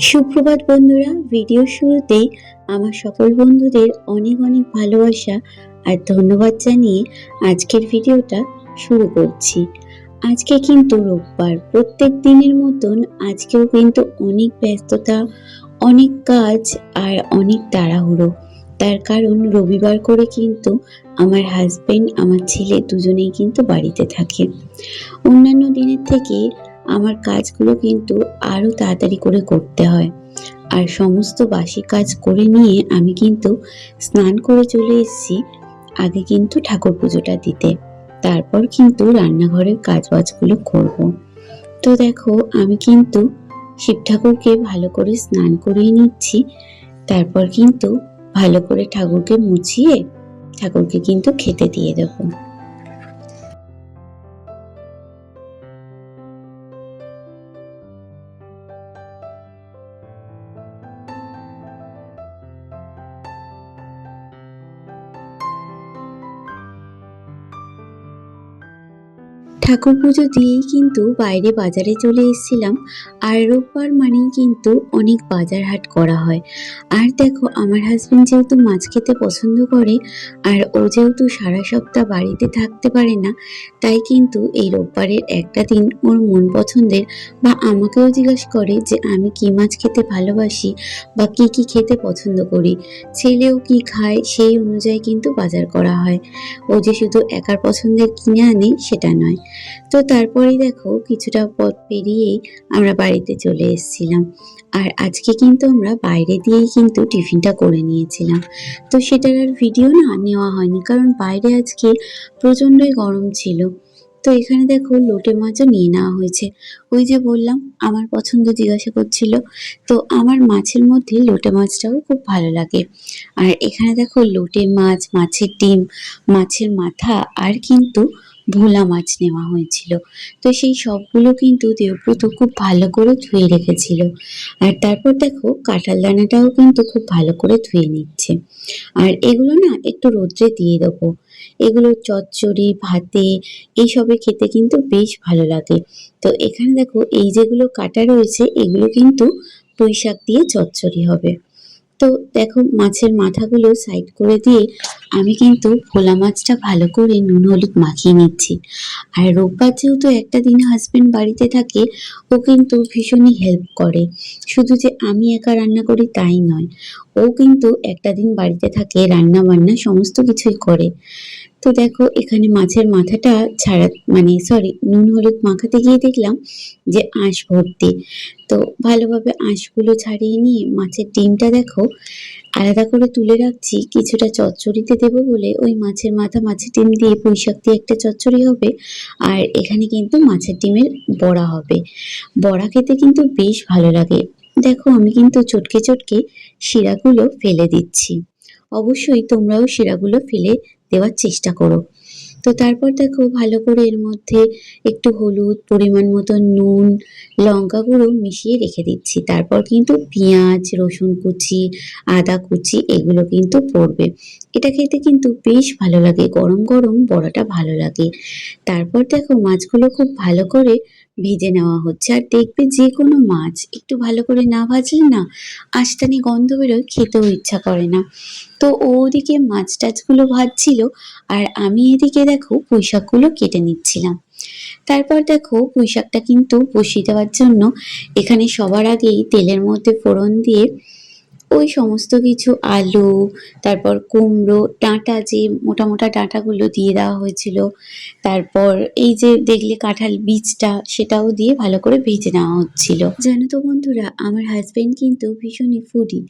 সুপ্রভাত বন্ধুরা ভিডিও শুরুতেই আমার সকল বন্ধুদের অনেক অনেক ভালোবাসা আর ধন্যবাদ জানিয়ে আজকের ভিডিওটা শুরু করছি। আজকে কিন্তু রোববার, প্রত্যেক দিনের মতন আজকেও কিন্তু অনেক ব্যস্ততা, অনেক কাজ আর অনেক তাড়াহুড়ো। তার কারণ রবিবার করে কিন্তু আমার হাজবেন্ড আমার ছেলে দুজনেই কিন্তু বাড়িতে থাকে। অন্যান্য দিনের থেকে আমার কাজগুলো কিন্তু আরও তাড়াতাড়ি করে করতে হয়। আর সমস্ত বাসি কাজ করে নিয়ে আমি কিন্তু স্নান করে চলে এসেছি আগে কিন্তু ঠাকুর পুজোটা দিতে। তারপর কিন্তু রান্নাঘরের কাজবাজগুলো করব। তো দেখো, আমি কিন্তু শিব ঠাকুরকে ভালো করে স্নান করিয়ে নিচ্ছি। তারপর কিন্তু ভালো করে ঠাকুরকে মুছিয়ে ঠাকুরকে কিন্তু খেতে দিয়ে দেবো। ঠাকুর পুজো দিয়েই কিন্তু বাইরে বাজারে চলে এসেছিলাম। আর রোববার মানেই কিন্তু অনেক বাজার হাট করা হয়। আর দেখো, আমার হাজবেন্ড যেহেতু মাছ খেতে পছন্দ করে, আর ও যেহেতু সারা সপ্তাহ বাড়িতে থাকতে পারে না, তাই কিন্তু এই রোববারের একটা দিন ওর মন পছন্দের বা আমাকেও জিজ্ঞাসা করে যে আমি কি মাছ খেতে ভালোবাসি বা কি কি খেতে পছন্দ করি। ছেলেও কি খায় সেই অনুযায়ী কিন্তু বাজার করা হয়। ও যে শুধু একার পছন্দের কিনে আনে, সেটা নয়। তো তারপরেই দেখো কিছুটা পথ পেরিয়েই আমরা বাড়িতে চলে এসেছিলাম। আর আজকে কিন্তু আমরা বাইরে দিয়েই কিন্তু টিফিনটা করে নিয়েছিলাম। তো সেটার আর ভিডিও না নেওয়া হয়নি, কারণ বাইরে আজকে প্রচণ্ডই গরম ছিল। তো এখানে দেখো লোটে মাছও নিয়ে নেওয়া হয়েছে। ওই যে বললাম, আমার পছন্দ জিজ্ঞাসা করছিল। তো আমার মাছের মধ্যে লোটে মাছটাও খুব ভালো লাগে। আর এখানে দেখো লোটে মাছ, মাছের ডিম, মাছের মাথা আর কিন্তু ভোলা মাছ নেওয়া হয়েছিল। তো সেই সবগুলো কিন্তু দেবব্রত খুব ভালো করে ধুয়ে রেখেছিল। আর তারপর দেখো, কাঁঠাল দানাটাও কিন্তু খুব ভালো করে ধুয়ে নিচ্ছে। আর এগুলো না একটু রোদ্রে দিয়ে দেবো। এগুলো চচ্চড়ি, ভাতে এইসবে খেতে কিন্তু বেশ ভালো লাগে। তো এখানে দেখো, এই যেগুলো কাটা রয়েছে, এগুলো কিন্তু পুঁই শাক দিয়ে চচ্চড়ি হবে। তো দেখো, মাছের মাথাগুলো সাইড করে দিয়ে আমি কিন্তু ভোলা মাছটা ভালো করে নুন হলুদ মাখিয়ে নিচ্ছি। আর রোববার যেহেতু একটা দিন হাজব্যান্ড বাড়িতে থাকে, ও কিন্তু ভীষণই হেল্প করে। শুধু যে আমি একা রান্না করি তাই নয়, ও কিন্তু একটা দিন বাড়িতে থাকে রান্না বান্না সমস্ত কিছুই করে। তো দেখো, এখানে মাছের মাথাটা ছাড়া মানে সরি নুন হলুদ মাখাতে গিয়ে দেখলাম যে আঁশ ভর্তি। তো ভালোভাবে আঁশগুলো ছাড়িয়ে নিয়ে মাছের ডিমটা দেখো আলাদা করে তুলে রাখছি, কিছুটা চচ্চড়িতে দেব বলে ওই মাছের মাথা মাছের ডিম দিয়ে পুঁইশাক দিয়ে একটা চচ্চড়ি হবে আর এখানে কিন্তু মাছের ডিমের বড়া হবে। বড়া খেতে কিন্তু বেশ ভালো লাগে। দেখো আমি কিন্তু চটকে চটকে শিরাগুলো ফেলে দিচ্ছি। অবশ্যই তোমরাও শিরাগুলো ফেলে দেওয়ার চেষ্টা করো। তো তারপর দেখো ভালো করে এর মধ্যে একটু হলুদ পরিমাণ মতো নুন, লঙ্কা গুঁড়ো মিশিয়ে রেখে দিচ্ছি। তারপর কিন্তু পেঁয়াজ, রসুন কুচি, আদা কুচি এগুলো কিন্তু পড়বে। এটা খেতে কিন্তু বেশ ভালো লাগে, গরম গরম বড়াটা ভালো লাগে। তারপর দেখো মাছগুলো খুব ভালো করে ভেজে নেওয়া হচ্ছে। আর দেখবে যে কোনো মাছ একটু ভালো করে না ভাজলে না আস্তানি গন্ধ বেরোয়, খেতেও ইচ্ছা করে না। তো ও ওদিকে মাছ টাছগুলো ভাজছিল আর আমি এদিকে দেখো পুঁইশাকগুলো কেটে নিচ্ছিলাম। তারপর দেখো পুঁইশাকটা কিন্তু বসিয়ে দেওয়ার জন্য এখানে সবার আগেই তেলের মধ্যে ফোড়ন দিয়ে ওই সমস্ত কিছু আলু, তারপর কুমড়ো, ডাঁটা যে মোটা মোটা ডাঁটাগুলো দিয়ে দেওয়া হয়েছিল, তারপর এই যে দেখলে কাঁঠাল বীজটা সেটাও দিয়ে ভালো করে ভেজে নেওয়া হচ্ছিল। জানো তো বন্ধুরা, আমার হাজবেন্ড কিন্তু ভীষণই ফুডি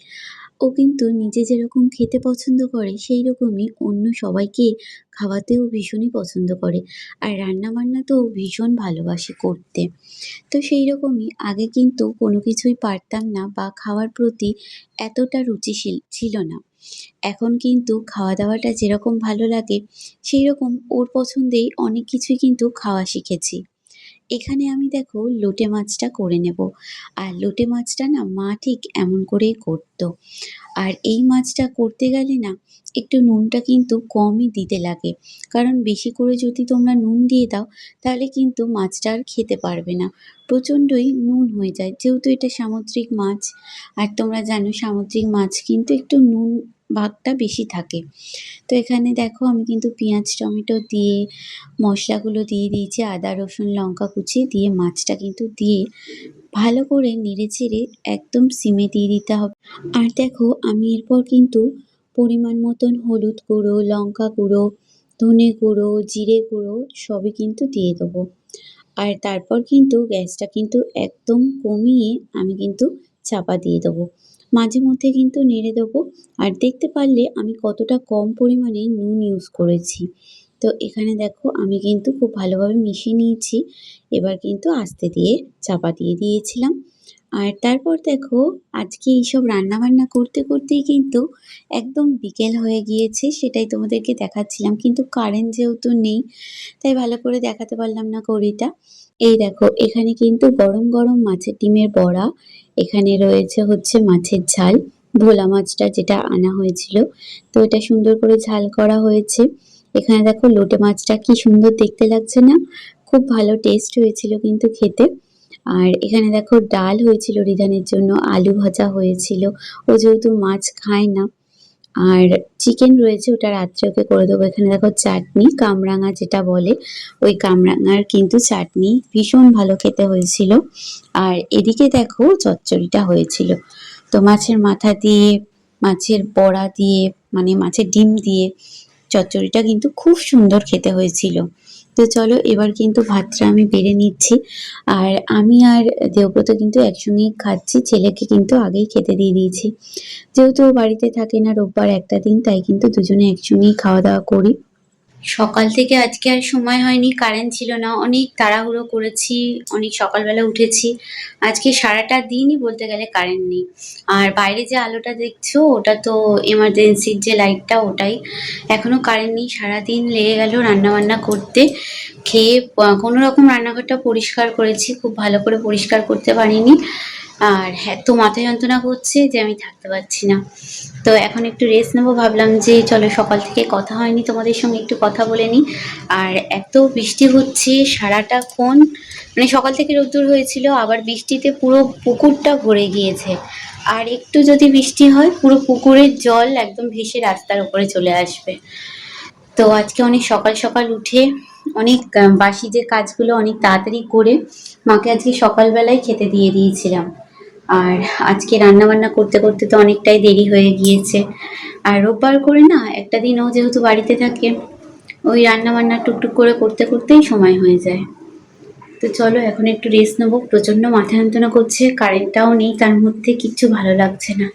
ও কিন্তু নিজে যেরকম খেতে পছন্দ করে সেই রকমই অন্য সবাইকে খাওয়াতেও ভীষণই পছন্দ করে। আর রান্না বান্না তো ভীষণ ভালোবাসে করতে। তো সেই রকমই আগে কিন্তু কোনো কিছুই পারতাম না বা খাওয়ার প্রতি এতটা রুচিশীল ছিল না। এখন কিন্তু খাওয়া দাওয়াটা যেরকম ভালো লাগে সেই রকম ওর পছন্দেই অনেক কিছুই কিন্তু খাওয়া শিখেছি। এখানে আমি দেখো লোটে মাছটা করে নেব। আর লোটে মাছটা না মা ঠিক এমন করেই করতো। আর এই মাছটা করতে গেলে না একটু নুনটা কিন্তু কমই দিতে লাগে। কারণ বেশি করে যদি তোমরা নুন দিয়ে দাও, তাহলে কিন্তু মাছটা আর খেতে পারবে না। প্রচণ্ডই নুন হয়ে যায়। যেহেতু এটা সামুদ্রিক মাছ, আর তোমরা জানো সামুদ্রিক মাছ কিন্তু একটু নুন ভাগটা বেশি থাকে। তো এখানে দেখো আমি কিন্তু পেঁয়াজ, টমেটো দিয়ে মশলাগুলো দিয়ে দিয়েছি, আদা, রসুন, লঙ্কা কুচি দিয়ে মাছটা কিন্তু দিয়ে ভালো করে নেড়ে চেড়ে একদম সিমে দিয়ে দিতে হবে। আর দেখো আমি এরপর কিন্তু পরিমাণ মতন হলুদ গুঁড়ো, লঙ্কা গুঁড়ো, ধনে গুঁড়ো, জিরে গুঁড়ো সবই কিন্তু দিয়ে দেবো। আর তারপর কিন্তু গ্যাসটা কিন্তু একদম কমিয়ে আমি কিন্তু চাপা দিয়ে দেবো। মাঝে মধ্যে কিন্তু নেড়ে দেবো। আর দেখতে পারলে আমি কতটা কম পরিমাণে নুন ইউজ করেছি। তো এখানে দেখো আমি কিন্তু খুব ভালোভাবে মিশিয়ে নিয়েছি। এবার কিন্তু আস্তে দিয়ে চাপা দিয়ে দিয়েছিলাম। আর তারপর দেখো আজকে এইসব রান্নাবান্না করতে করতেই কিন্তু একদম বিকেল হয়ে গিয়েছে, সেটাই তোমাদেরকে দেখাচ্ছিলাম। কিন্তু কারেন্ট যেহেতু নেই, তাই ভালো করে দেখাতে পারলাম না কড়িটা এই দেখো, এখানে কিন্তু গরম গরম মাছের ডিমের বড়া, এখানে রয়েছে হচ্ছে মাছের ঝাল, ভোলা মাছটা যেটা আনা হয়েছিল। তো এটা সুন্দর করে ঝাল করা হয়েছে। এখানে দেখো লোটে মাছটা কি সুন্দর দেখতে লাগছে না? খুব ভালো টেস্ট হয়েছিল কিন্তু খেতে। আর এখানে দেখো ডাল হয়েছিল রিধানের জন্য, আলু ভাজা হয়েছিল। ও যেহেতু মাছ খায় না আর চিকেন রয়েছে, ওটা রাত্রে ওকে করে দেবো। এখানে দেখো চাটনি, কামরাঙা যেটা বলে, ওই কামরাঙার কিন্তু চাটনি ভীষণ ভালো খেতে হয়েছিল। আর এদিকে দেখো চচ্চড়িটা হয়েছিল। তো মাছের মাথা দিয়ে, মাছের বড়া দিয়ে মানে মাছের ডিম দিয়ে, চচ্চড়িটা কিন্তু খুব সুন্দর খেতে হয়েছিল। তো চলো, এবার কিন্তু ভাতটা আমি বেড়ে নিচ্ছি। আর আমি আর দেবব্রত কিন্তু একসঙ্গেই খাচ্ছি, ছেলেকে কিন্তু আগেই খেতে দিয়ে দিয়েছি। যেহেতু বাড়িতে থাকে না রোববার একটা দিন, তাই কিন্তু দুজনে একসঙ্গেই খাওয়া দাওয়া করি। সকাল থেকে আজকে আর সময় হয়নি, কারেন্ট ছিল না, অনেক তাড়াহুড়ো করেছি, অনেক সকালবেলা উঠেছি। আজকে সারাটা দিনই বলতে গেলে কারেন্ট নেই। আর বাইরে যে আলোটা দেখছ, ওটা তো এমার্জেন্সির যে লাইটটা ওটাই। এখনও কারেন্ট নেই, সারাদিন লেগে গেল রান্নাবান্না করতে। খেয়ে কোনো রকম রান্নাঘরটা পরিষ্কার করেছি, খুব ভালো করে পরিষ্কার করতে পারিনি। আর এত মাথা যন্ত্রণা করছে যে আমি থাকতে পারছি না। তো এখন একটু রেস্ট নেব, ভাবলাম যে চলো সকাল থেকে কথা হয়নি, তোমাদের সঙ্গে একটু কথা বলে নিই। আর এত বৃষ্টি হচ্ছে সারাটা ক্ষণ মানে সকাল থেকে রোদ্দুর হয়েছিল, আবার বৃষ্টিতে পুরো পুকুরটা ভরে গিয়েছে। আর একটু যদি বৃষ্টি হয়, পুরো পুকুরের জল একদম ভেসে রাস্তার উপরে চলে আসবে। তো আজকে অনেক সকাল সকাল উঠে অনেক বাসি যে কাজগুলো অনেক তাড়াতাড়ি করে মাকে আজকে সকালবেলায় খেতে দিয়ে দিয়েছিলাম। আর আজকে রান্না বান্না করতে করতে তো অনেকটাই দেরি হয়ে গিয়েছে। আর রোববার করে না একটা দিন ও যেহেতু বাড়িতে থাকে, ওই রান্না বান্না টুকটুক করে করতে করতেই সময় হয়ে যায়। তো চলো এখন একটু রেস্ট নেব। প্রচণ্ড মাথা যন্ত্রণা করছে কারেন্টটাও নেই, তার মধ্যে কিচ্ছু ভালো লাগছে না।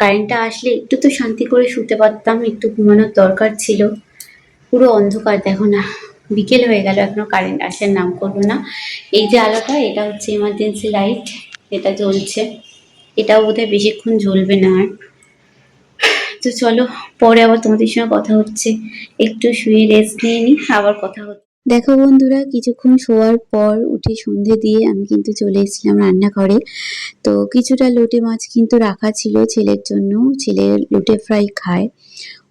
কারেন্টটা আসলে একটু তো শান্তি করে শুতে পারতাম, একটু ঘুমানোর দরকার ছিল। পুরো অন্ধকার, দেখো না, বিকেল হয়ে গেল, এখনও কারেন্ট আসার নাম করল না। এই যে আলোটা, এটা হচ্ছে ইমার্জেন্সি লাইট এটা জ্বলছে। এটাও বোধহয় বেশিক্ষণ জ্বলবে না আর। তো চলো, পরে আবার তোমাদের সঙ্গে কথা হচ্ছে। একটু শুয়ে রেস্ট নিয়ে নি, আবার কথা হচ্ছে। দেখো বন্ধুরা, কিছুক্ষণ শোয়ার পর উঠে সন্ধে দিয়ে আমি কিন্তু চলে এসেছিলাম রান্নাঘরে। তো কিছুটা লোটে মাছ কিন্তু রাখা ছিল ছেলের জন্য। ছেলে লোটে ফ্রাই খায়।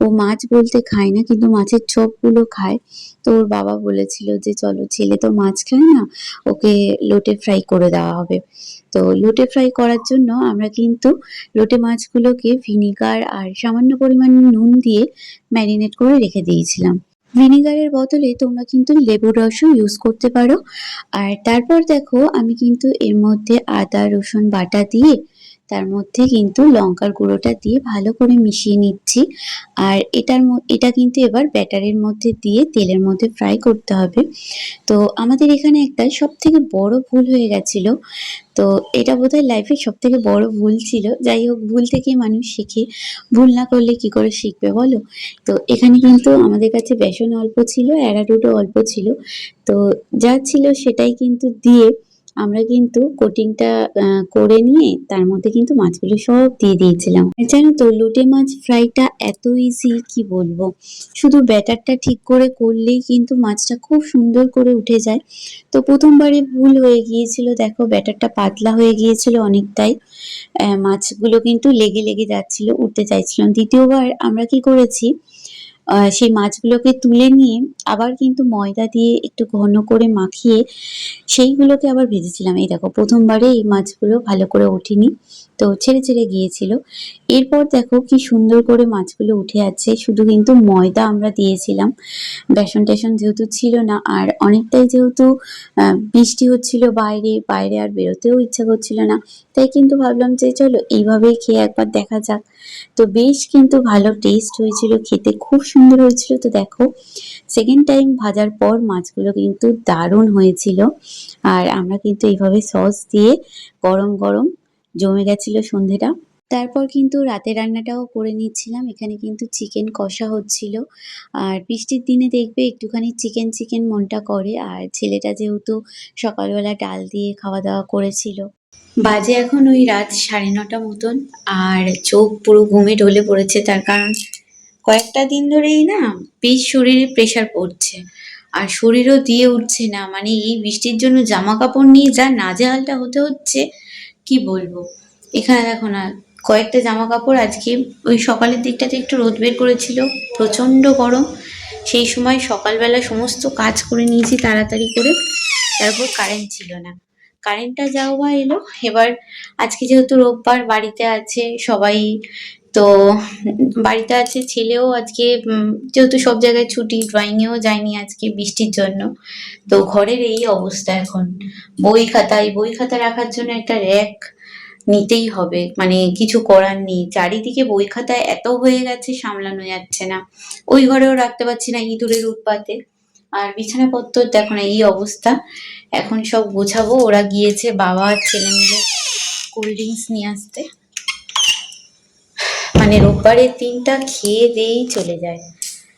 ও মাছ বলতে খায় না, কিন্তু মাছের চপগুলো খায়। তো ওর বাবা বলেছিল যে, চলো ছেলে তো মাছ খায় না, ওকে লোটে ফ্রাই করে দেওয়া হবে। তো লোটে ফ্রাই করার জন্য আমরা কিন্তু লোটে মাছগুলোকে ভিনিগার আর সামান্য পরিমাণ নুন দিয়ে ম্যারিনেট করে রেখে দিয়েছিলাম। ভিনিগারের বদলে তোমরা কিন্তু লেবুর রসও ইউজ করতে পারো। আর তারপর দেখো, আমি কিন্তু এর মধ্যে আদা, রসুন বাটা দিয়ে তার মধ্যে কিন্তু লঙ্কার গুঁড়োটা দিয়ে ভালো করে মিশিয়ে নিচ্ছি। আর এটার এটা কিন্তু এবার ব্যাটারের মধ্যে দিয়ে তেলের মধ্যে ফ্রাই করতে হবে। তো আমাদের এখানে একটা সব থেকে বড় ভুল হয়ে গেছিল। তো এটা বোধহয় লাইফের সব থেকে বড় ভুল ছিল। যাই হোক, ভুল থেকেই মানুষ শিখে। ভুল না করলে কি করে শিখবে বলো? তো এখানে কিন্তু আমাদের কাছে বেসন অল্প ছিল, অ্যারারুটও অল্প ছিল। তো যা ছিল সেটাই কিন্তু দিয়ে আমরা কিন্তু কোটিংটা করে নিয়ে তার মধ্যে কিন্তু মাছগুলো সব দিয়ে দিয়েছিলাম। জানো তো লুটে মাছ ফ্রাইটা এত ইজি কি বলব? শুধু ব্যাটারটা ঠিক করে করলেই কিন্তু মাছটা খুব সুন্দর করে উঠে যায়। তো প্রথমবারে ভুল হয়ে গিয়েছিল, দেখো ব্যাটারটা পাতলা হয়ে গিয়েছিল অনেকটাই। মাছগুলো কিন্তু লেগে লেগে যাচ্ছিল, উঠতে চাইছিলাম দ্বিতীয়বার আমরা কি করেছি সেই মাছগুলোকে তুলে নিয়ে আবার কিন্তু ময়দা দিয়ে একটু ঘন করে মাখিয়ে সেইগুলোকে আবার ভেজেছিলাম। এই দেখো, প্রথমবারে এই মাছগুলো ভালো করে ওঠেনি। তো ছেড়ে ছেড়ে গিয়েছিল। এরপর দেখো কি সুন্দর করে মাছগুলো উঠে আছে। শুধু কিন্তু ময়দা আমরা দিয়েছিলাম। বেসন টেসন যেহেতু ছিল না, আর অনেকটাই যেহেতু বৃষ্টি হচ্ছিল বাইরে বাইরে আর বেরোতেও ইচ্ছা করছিল না। তাই কিন্তু ভাবলাম যে চলো এইভাবেই খেয়ে একবার দেখা যাক। তো বেশ কিন্তু ভালো টেস্ট হয়েছিল, খেতে খুব সুন্দর হয়েছিল। তো দেখো সেকেন্ড টাইম ভাজার পর মাছগুলো কিন্তু দারুণ হয়েছিল। আর আমরা কিন্তু এইভাবে সস দিয়ে গরম গরম জমে গেছিল সন্ধেটা। তারপর কিন্তু রাতের রান্নাটাও করে নিচ্ছিলাম। এখানে কিন্তু চিকেন কষা হচ্ছিল। আর বৃষ্টির দিনে দেখবে একটুখানি চিকেন চিকেন মনটা করে। আর ছেলেটা যেহেতু সকালবেলা ডাল দিয়ে খাওয়া দাওয়া করেছিল। বাজে এখন ওই রাত সাড়ে নটা মতন। আর চোখ পুরো ঘুমে ঢলে পড়েছে। তার কারণ কয়েকটা দিন ধরেই না বেশ শরীরে প্রেশার পড়ছে। আর শরীরও দিয়ে উঠছে না। মানে এই বৃষ্টির জন্য জামা কাপড় নিয়ে যা নাজেহালটা হতে হচ্ছে কি বলব? এখানে দেখো না, কয়েকটা জামা কাপড় আজকে, ওই সকালের দিকটাতে একটু রোদ বের করেছিল, প্রচণ্ড গরম। সেই সময় সকালবেলা সমস্ত কাজ করে নিয়েছি তাড়াতাড়ি করে, তারপর কারেন্ট ছিল না। কারেন্টটা যাওয়া এলো, এবার আজকে যেহেতু রোববার বাড়িতে আছে সবাই তো বাড়িতে আছে ছেলেও আজকে যেহেতু সব জায়গায় ছুটি ড্রয়িং ড্রয়িংয়েও যায়নি আজকে বৃষ্টির জন্য। তো ঘরের এই অবস্থা এখন। বই খাতা, এই বই খাতা রাখার জন্য একটা র্যাক নিতেই হবে। মানে কিছু করার নেই। চারিদিকে বই খাতা এত হয়ে গেছে, সামলানো যাচ্ছে না। ওই ঘরেও রাখতে পারছি না ইঁদুরের উৎপাতে। আর বিছানাপত্র, দেখো না, এই অবস্থা। এখন সব গোছাবো। ওরা গিয়েছে বাবা আর ছেলে মিলে কোল্ড ড্রিঙ্কস নিয়ে আসতে। মানে রোববারের দিনটা খেয়ে দিয়েই চলে যায়।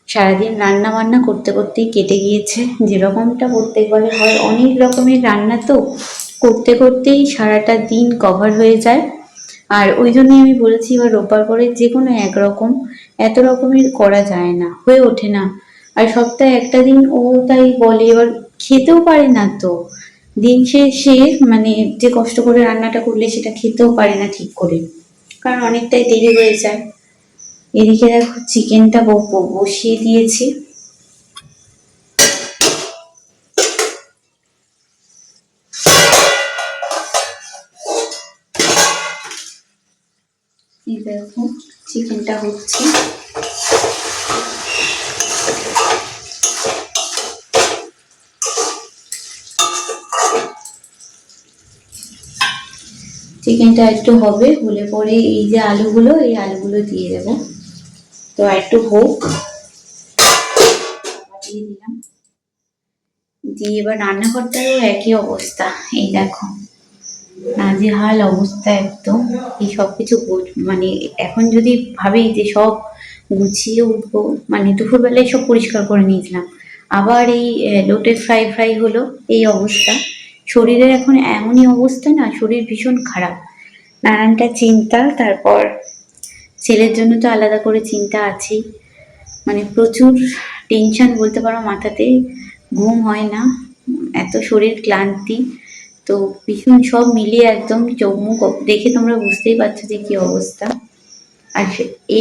সারাদিন রান্না বান্না করতে করতেই কেটে গিয়েছে। যেরকমটা প্রত্যেকবারে হয়, অনেক রকমের রান্না তো করতে করতেই সারাটা দিন কভার হয়ে যায়। আর ওই জন্যই আমি বলেছি, এবার রোববার করে যে কোনো একরকম এত রকমের করা যায় না, হয়ে ওঠে না। আর সপ্তাহে একটা দিন ও তাই বলে, এবার খেতেও পারে না তো। দিন শেষে মানে যে কষ্ট করে রান্নাটা করলে সেটা খেতেও পারে না ঠিক করে। কারণ অনেকটাই দেরি হয়ে যায়। এদিকে দেখো চিকেনটা বসিয়ে দিয়েছি। দেখো চিকেনটা হচ্ছে। চিকেনটা একটু হবে, হলে পরে এই যে আলুগুলো, এই আলুগুলো দিয়ে দেব। তো একটু হোক। দিয়ে দিলাম। দিয়ে এবার রান্নাঘরটারও একই অবস্থা, এই দেখো। নাজেহাল অবস্থা একদম। এই সব কিছু মানে এখন যদি ভাবি যে সব গুছিয়ে উঠবো মানে দুপুরবেলায় সব পরিষ্কার করে নিয়েছিলাম। আবার এই লোটে ফ্রাই ফ্রাই হলো, এই অবস্থা। শরীরের এখন এমনই অবস্থা না, শরীর ভীষণ খারাপ। নানানটা চিন্তা, তারপর ছেলের জন্য তো আলাদা করে চিন্তা আছেই। মানে প্রচুর টেনশন বলতে পারো মাথাতে, ঘুম হয় না, এত শরীর ক্লান্তি। তো ভীষণ সব মিলিয়ে একদম চোখ দেখে তোমরা বুঝতেই পারছ যে কি অবস্থা। আর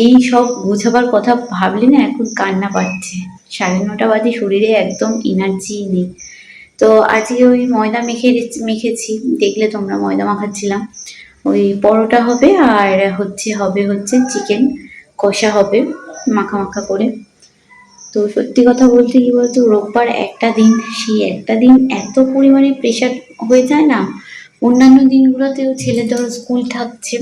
এই সব গোছাবার কথা ভাবলে না এখন কান্না পাচ্ছে। সাড়ে নটা বাজে, শরীরে একদম এনার্জি নেই। তো আজকে ওই ময়দা মেখে মেখেছি, দেখলে তোমরা ময়দা মাখাচ্ছিলাম। ওই পরোটা হবে আর হচ্ছে, হবে হচ্ছে চিকেন কষা হবে মাখা মাখা করে। তো সত্যি কথা বলতে কি বলতো, রোববার একটা দিন, সেই একটা দিন এত পরিমাণে প্রেশার হয়ে যায় না। অন্যান্য দিনগুলোতেও ছেলে ধরো স্কুল থাকছে,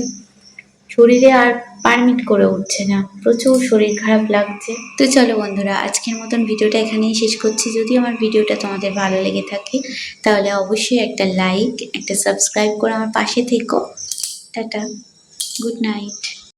শরীরে আর পারমিট করে উঠছে না। প্রচুর শরীর খারাপ লাগছে। তো চলো বন্ধুরা, আজকের মতন ভিডিওটা এখানেই শেষ করছি। যদি আমার ভিডিওটা তোমাদের ভালো লেগে থাকে, তাহলে অবশ্যই একটা লাইক একটা সাবস্ক্রাইব করে আমার পাশে থেকো। Tata good night.